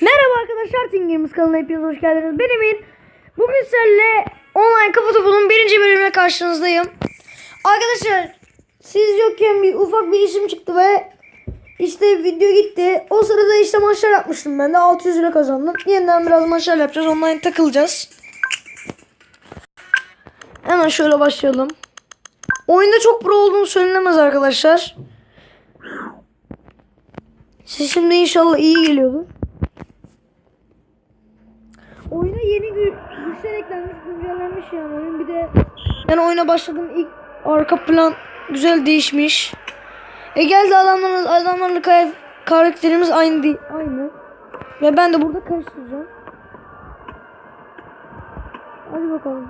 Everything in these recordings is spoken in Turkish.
Merhaba arkadaşlar Tingirimiz kanalına hepiniz hoş geldiniz. Ben Emir. Bugün sizlerle online kafa topunun birinci bölümüne karşınızdayım. Arkadaşlar siz yokken bir ufak bir işim çıktı ve işte video gitti. O sırada işte maçlar yapmıştım ben de 600 lira kazandım. Yeniden biraz maçlar yapacağız. Online takılacağız. Hemen şöyle başlayalım. Oyunda çok pro olduğunu söylenemez arkadaşlar. Sesim de inşallah iyi geliyordur. Oyuna yeni gü- güçler eklenmiş, güncellenmiş yani oyun. Bir de ben oyuna başladım ilk arka plan güzel değişmiş. E geldi adamlarla adamlarla kay- karakterimiz aynı değil, aynı. Ve ben de burada karıştıracağım. Hadi bakalım.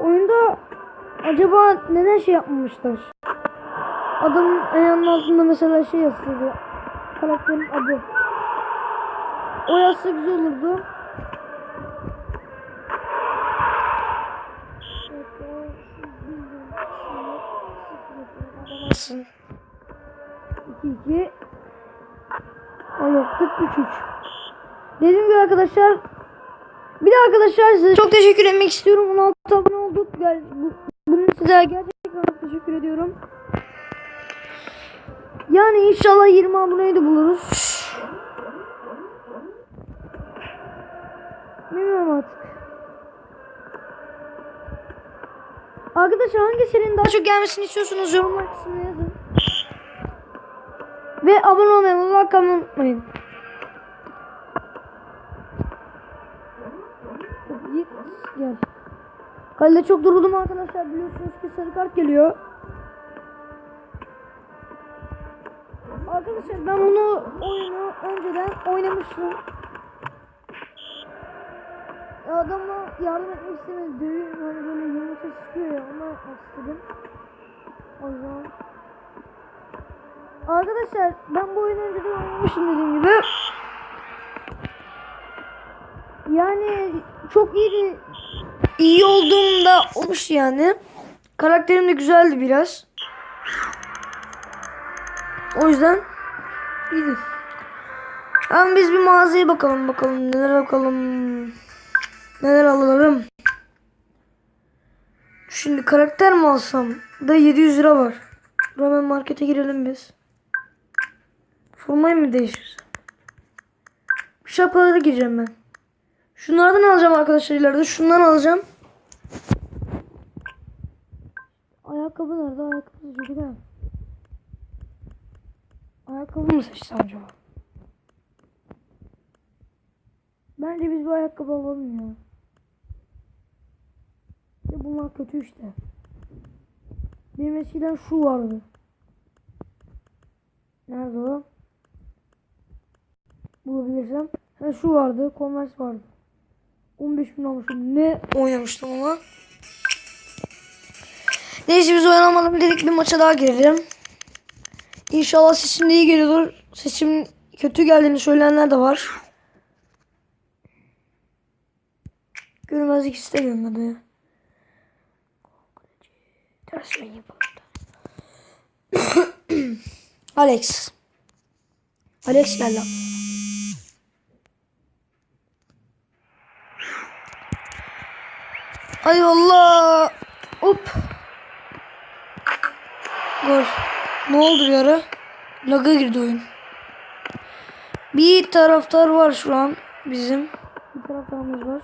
Oyunda acaba neden şey yapmamışlar? Adamın ayağının altında mesela şey yazıyordu. Karakterin adı. O yazsa güzel olurdu. Basın. 2 2 Anlattık 3 3 Dediğim gibi arkadaşlar bir de arkadaşlar size çok teşekkür etmek istiyorum. 16 abone olduk. Bunun size gerçekten çok teşekkür ediyorum. Yani inşallah 20 aboneyi de buluruz. Bilmiyorum artık. Arkadaşlar hangi serinin daha çok gelmesini istiyorsunuz yorumlar kısmına yazın. Ve abone olmayı, atmayı unutmayın. Gel. Kalede çok duruldum arkadaşlar biliyorsunuz ki sarı kart geliyor. Arkadaşlar ben bunu oyunu önceden oynamıştım. Adama yardım etmek istemedim. Dövüyor hani böyle yumurta sıkıyor ya onu yapmak. O yüzden. Arkadaşlar ben bu oyunu önceden oynamıştım dediğim gibi. Yani çok iyiydi. İyi olduğumda olmuş yani. Karakterim de güzeldi biraz. O yüzden iyiydi. Hemen biz bir mağazaya bakalım bakalım neler bakalım. Neler alırım. Şimdi karakter mi alsam? Da 700 lira var. Hemen markete girelim biz. Formayı mı değişir? Şapkalara gireceğim ben. Şunlardan alacağım arkadaşlar ileride. Şundan alacağım. Ayakkabı nerede? Ayakkabı çocuk ha. Ayakkabı mı seçsem acaba? Bence biz bu ayakkabı alalım ya. Ya bunlar kötü işte. Benim eskiden şu vardı. Nerede o? Bulabilirsem. Ha şu vardı. Converse vardı. 15 bin almışım. Ne oynamıştım ama. Neyse biz oynamadım dedik bir maça daha girelim. İnşallah sesim de iyi geliyordur. Sesim kötü geldiğini söyleyenler de var. Görmezlik istemiyorum ben de. Ters da. Alex. Alex gel. Ay Allah. Hop. Gol. Ne oldu bir ara? Laga girdi oyun. Bir taraftar var şu an bizim. Bir taraftarımız var.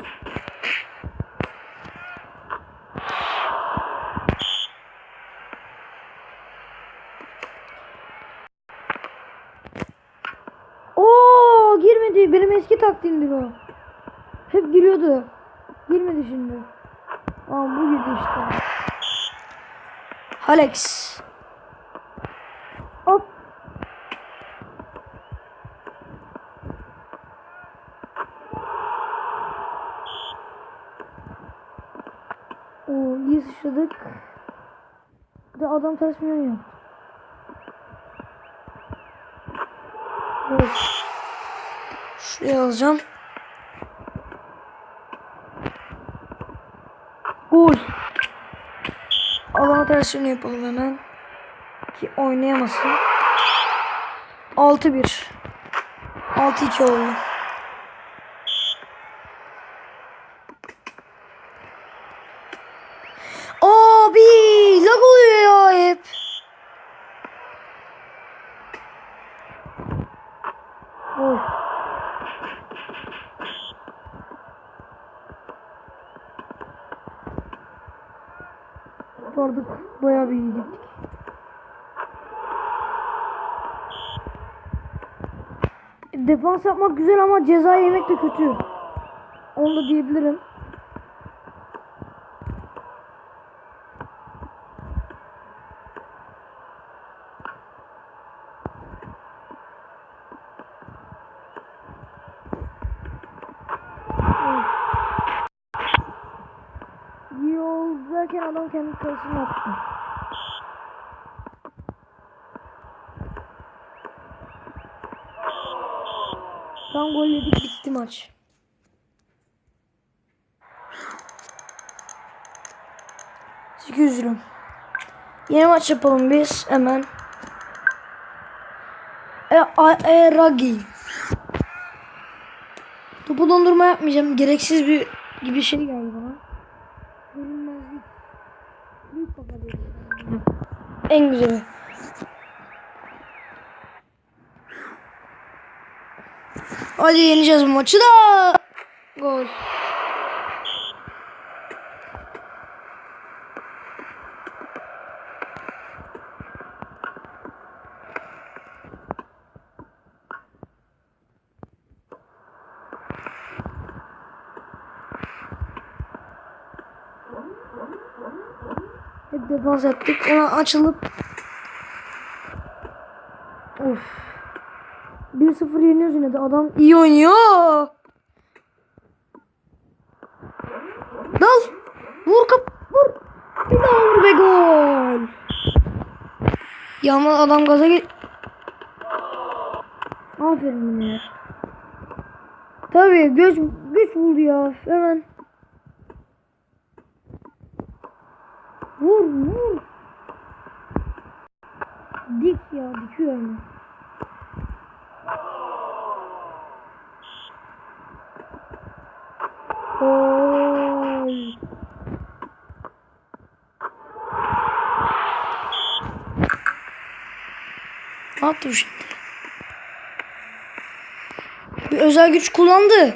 Oo girmedi. Benim eski taktiğimdi bu. Hep giriyordu. Girmedi şimdi. Aa bu girdi işte. Alex. Hop. Oo sıçradık. Bir de adam ters mi yaptı? Evet. Şuraya alacağım. Gol. Alana tersini yapalım hemen. Ki oynayamasın. 6-1. 6-2 oldu. Abi lag oluyor ya hep. Oy. Vardık bayağı bir iyiydik. Defans yapmak güzel ama ceza yemek de kötü. Onu da diyebilirim. İyi derken adam kendi kalesini attı. Tam gol yedik bitti maç. Yüz lira. Yeni maç yapalım biz hemen. E, a, e, Ragi. Topu dondurma yapmayacağım. Gereksiz bir gibi şey geldi bana. Görünmezlik. Büyük kafa değil. En güzeli. Hadi yeneceğiz bu maçı da. Gol. Defans ettik. Hemen açılıp Of. 1-0 yeniyoruz yine de. Adam iyi oynuyor. Dal. Vur kap. Vur. Bir daha vur be gol. Yalnız adam gaza gel. Aferin ya. Tabii güç güç buldu ya. Hemen. Vur vur. Dik ya dikiyor hemen. Gol. Ne yaptı bu şimdi? Bir özel güç kullandı.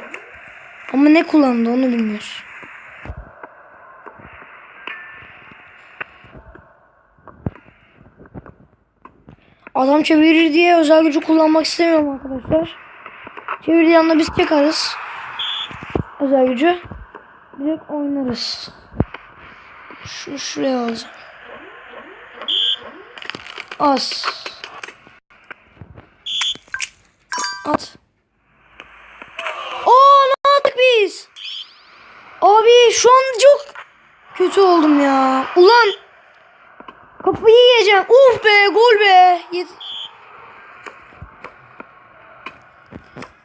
Ama ne kullandı onu bilmiyoruz. Adam çevirir diye özel gücü kullanmak istemiyorum arkadaşlar. Çevirdiği anda biz çekarız. Özel gücü. Direkt oynarız. Şunu şuraya alacağım. Az. At. Oo ne yaptık biz? Abi şu an çok kötü oldum ya. Ulan. Kafayı yiyeceğim. Uf be gol be. Yet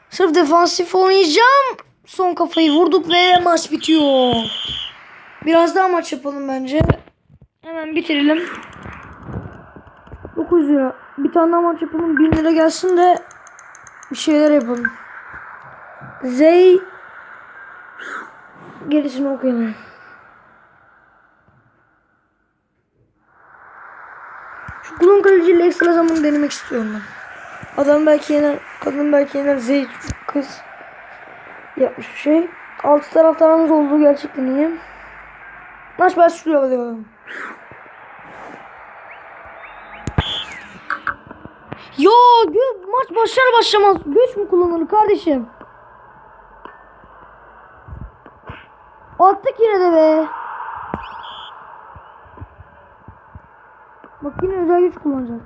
Sırf defansif oynayacağım. Son kafayı vurduk ve maç bitiyor. Biraz daha maç yapalım bence. Hemen bitirelim. 9 lira. Bir tane daha maç yapalım. 1000 lira gelsin de bir şeyler yapalım. Zey gerisini okuyalım. Şu kulon kaleciyle ekstra zaman denemek istiyorum ben. Adam belki yener, kadın belki yener, Zey kız yapmış bir şey. Altı taraftarımız olduğu gerçekten iyi. Maç başlıyor bakalım. Gö- maç başlar başlamaz güç mü kullanılır kardeşim? Attık yine de be. Bak yine özel güç kullanacak.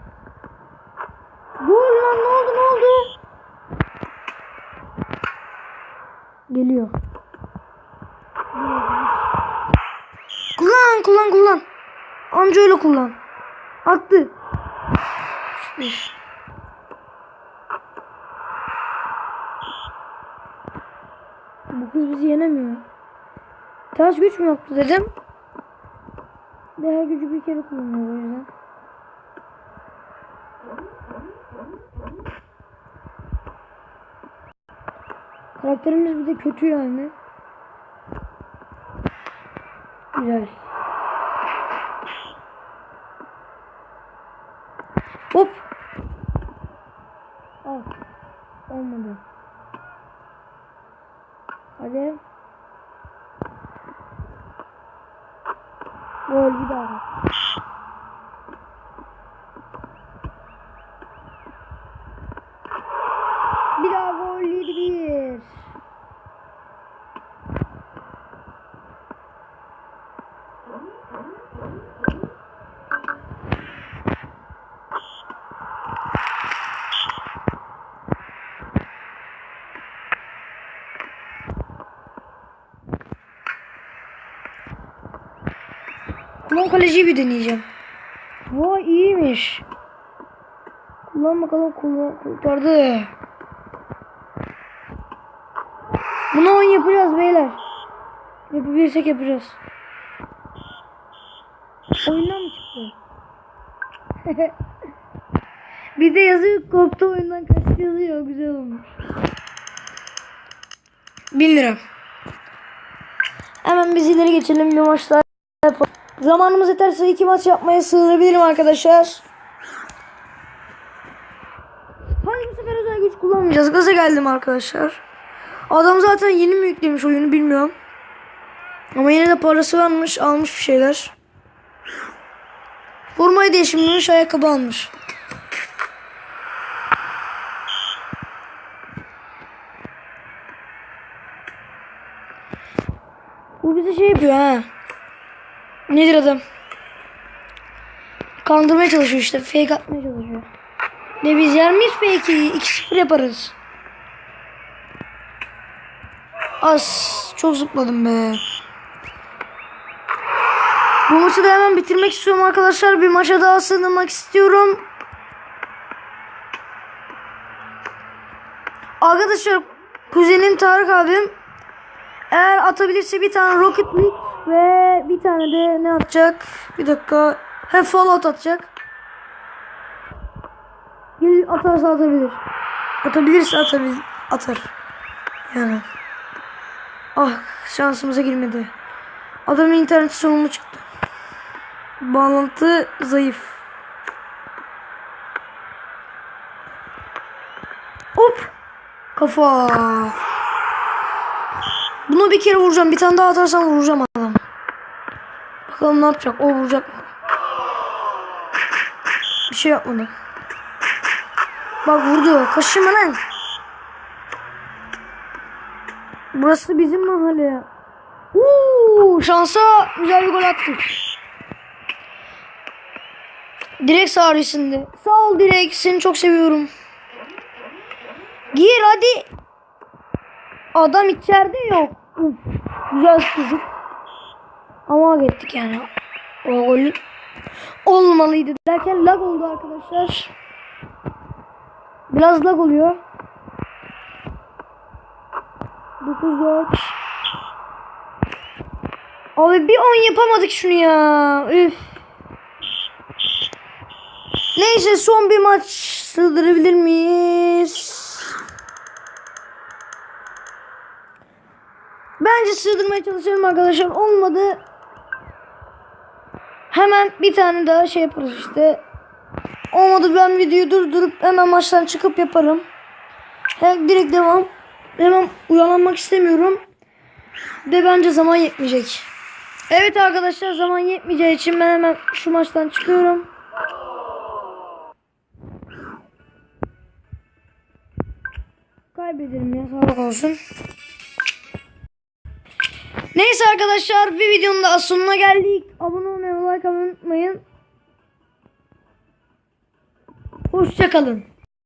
Gol lan ne oldu ne oldu? Geliyor. Kullan kullan kullan. Anca öyle kullan. Attı. Bu kız bizi yenemiyor. Ters güç mü yaptı dedim. Değer gücü bir kere kullanıyor o yüzden. Karakterimiz bir de kötü yani. Güzel. Hop. Ah. Olmadı. Hadi. Gol bir daha. Kullan kaleciyi bir deneyeceğim. Vay iyiymiş. Kullan bakalım kullan kurtardı. Bunu oyun yapacağız beyler. Yapabilirsek yapacağız. Oyundan mı çıktı? bir de yazıyor korktu oyundan kaçtı yazıyor. Güzel olmuş. 1000 lira. Hemen biz ileri geçelim bir maç daha yapalım. Zamanımız yeterse iki maç yapmaya sığdırabilirim arkadaşlar. Hayır bu sefer özel güç kullanmayacağız. Gaza geldim arkadaşlar. Adam zaten yeni mi yüklemiş oyunu bilmiyorum. Ama yine de parası varmış almış bir şeyler. Formayı değiştirmiş ayakkabı almış. Bu bize şey yapıyor ha. Nedir adam? Kandırmaya çalışıyor işte. Fake atmaya çalışıyor. Ne biz yer miyiz fake'i? 2-0 yaparız. As. Çok zıpladım be. Bu maçı da hemen bitirmek istiyorum arkadaşlar. Bir maça daha sığınmak istiyorum. Arkadaşlar kuzenim Tarık abim eğer atabilirse bir tane Rocket League ve bir tane de ne atacak? Bir dakika. He Fallout atacak. Gelir atarsa atabilir. Atabilirse atabilir. Atar. Yani. Ah şansımıza girmedi. Adamın interneti sorunlu çıktı. Bağlantı zayıf. Hop. Kafa. Bunu bir kere vuracağım. Bir tane daha atarsam vuracağım. Bakalım ne yapacak. O vuracak mı? Bir şey yapmadı. Bak vurdu. Kaşıma lan. Burası bizim mahalle. Uuu şansa güzel bir gol attık. Direkt sayesinde. Sağ ol direkt. Seni çok seviyorum. Gir hadi. Adam içeride yok. Uf, güzel çocuk. Ama gittik yani. O gol olmalıydı derken lag oldu arkadaşlar. Biraz lag oluyor. 9-4 Abi bir 10 yapamadık şunu ya. Üf. Neyse son bir maç sığdırabilir miyiz? Bence sığdırmaya çalışalım arkadaşlar. Olmadı. Hemen bir tane daha şey yaparız işte. Olmadı ben videoyu durdurup hemen maçtan çıkıp yaparım. He, direkt devam. Hemen uyanmak istemiyorum. De bence zaman yetmeyecek. Evet arkadaşlar zaman yetmeyeceği için ben hemen şu maçtan çıkıyorum. Kaybederim ya sağlık olsun. Neyse arkadaşlar bir videonun daha sonuna geldik. Abone like unutmayın. Hoşçakalın.